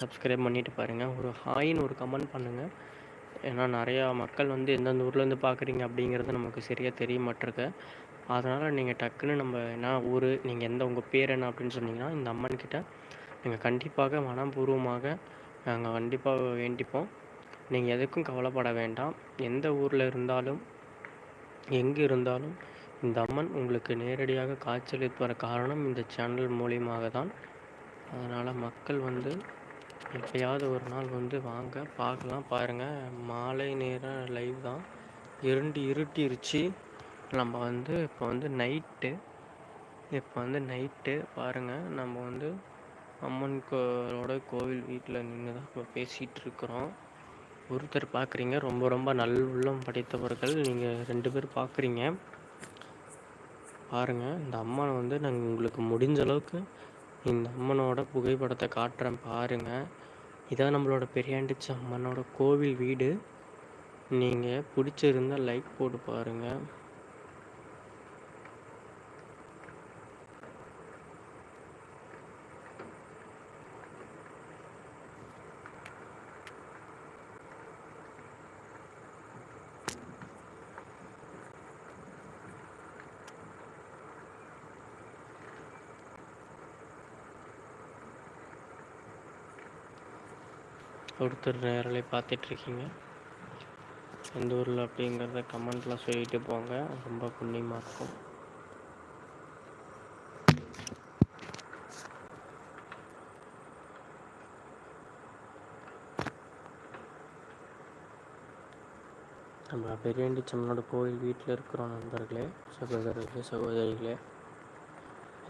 Subscribe பண்ணிட்டு பாருங்கள் ஒரு ஹாயின்னு ஒரு கமெண்ட் பண்ணுங்கள் ஏன்னா நிறையா மக்கள் வந்து எந்தெந்த ஊர்லேருந்து பார்க்குறீங்க அப்படிங்கிறது நமக்கு சரியாக தெரிய மாட்டிருக்கு. அதனால் நீங்கள் டக்குன்னு நம்ம என்ன ஊர் நீங்கள் எந்த உங்கள் பேர் என்ன அப்படின்னு சொன்னீங்கன்னா இந்த அம்மன்கிட்ட நீங்கள் கண்டிப்பாக மனப்பூர்வமாக நாங்கள் கண்டிப்பாக வேண்டிப்போம். நீங்கள் எதுக்கும் கவலைப்பட வேண்டாம். எந்த ஊரில் இருந்தாலும் எங்கே இருந்தாலும் இந்த அம்மன் உங்களுக்கு நேரடியாக காய்ச்சல் வர காரணம் இந்த சேனல் மூலியமாக தான் அதனால் மக்கள் வந்து எப்பயாவது ஒரு நாள் வந்து வாங்க பார்க்கலாம் பாருங்கள் மாலை நேரம் லைவ் தான். இருண்டு இருட்டிருச்சு. நம்ம வந்து இப்போ வந்து நைட்டு இப்போ வந்து நைட்டு பாருங்கள் நம்ம வந்து அம்மன் கோவிலோட கோவில் வீட்டில் நின்று தான் இப்போ பேசிகிட்டு இருக்கிறோம் ஒருத்தர் பார்க்குறீங்க ரொம்ப ரொம்ப நல் உள்ளம் படைத்தவர்கள். நீங்கள் ரெண்டு பேர் பார்க்குறீங்க பாருங்கள் இந்த அம்மனை வந்து நாங்கள் உங்களுக்கு முடிஞ்ச அளவுக்கு இந்த அம்மனோட புகைப்படத்தை காட்டுறேன் பாருங்கள் இதான் நம்மளோட பெரியாண்டிச்சி அம்மனோட கோவில் வீடு. நீங்கள் பிடிச்சிருந்தால் லைக் போட்டு பாருங்கள் ஒருத்தர் நேரலை பார்த்துட்ருக்கீங்க. எந்த ஊரில் அப்படிங்கிறத கமெண்ட்லாம் சொல்லிட்டு போங்க. ரொம்ப புண்ணியமாக இருக்கும். நம்ம பெரியண்டி சம்மனோட கோயில் வீட்டில் இருக்கிறோம் நண்பர்களே சகோதரர்களே சகோதரிகளே.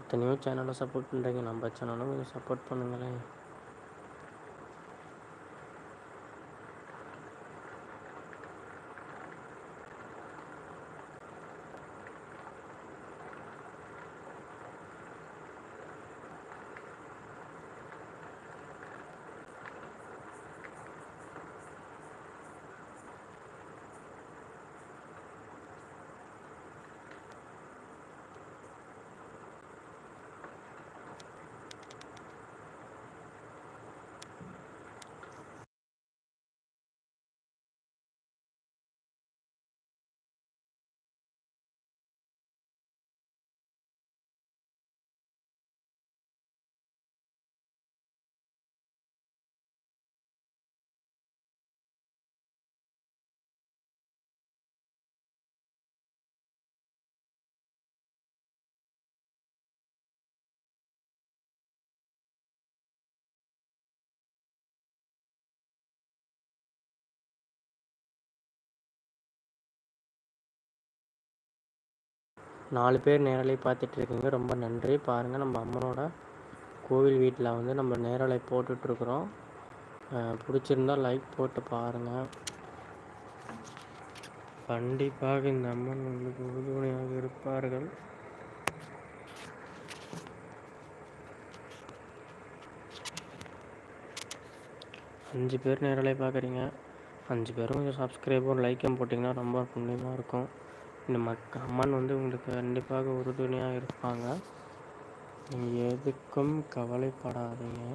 எத்தனையோ சேனலை சப்போர்ட் பண்ணுறீங்க நம்ம சேனலும் கொஞ்சம் சப்போர்ட் பண்ணுங்களேன். நாலு பேர் நேரலை பார்த்துட்ருக்கீங்க. ரொம்ப நன்றி. பாருங்கள் நம்ம அம்மனோட கோவில் வீட்டில் வந்து நம்ம நேரலை போட்டுட்ருக்குறோம். பிடிச்சிருந்தா லைக் போட்டு பாருங்கள் கண்டிப்பாக இந்த அம்மன் உங்களுக்கு உறுதுணையாக இருப்பார்கள். அஞ்சு பேர் நேரலை பார்க்குறீங்க. அஞ்சு பேரும் கொஞ்சம் சப்ஸ்கிரைபும் லைக்கும் போட்டிங்கன்னா ரொம்ப புண்ணியமாக இருக்கும். இந்த மக் அம்மன் வந்து உங்களுக்கு கண்டிப்பாக உறுதுணையாக இருப்பாங்க. நீங்கள் எதுக்கும் கவலைப்படாதீங்க.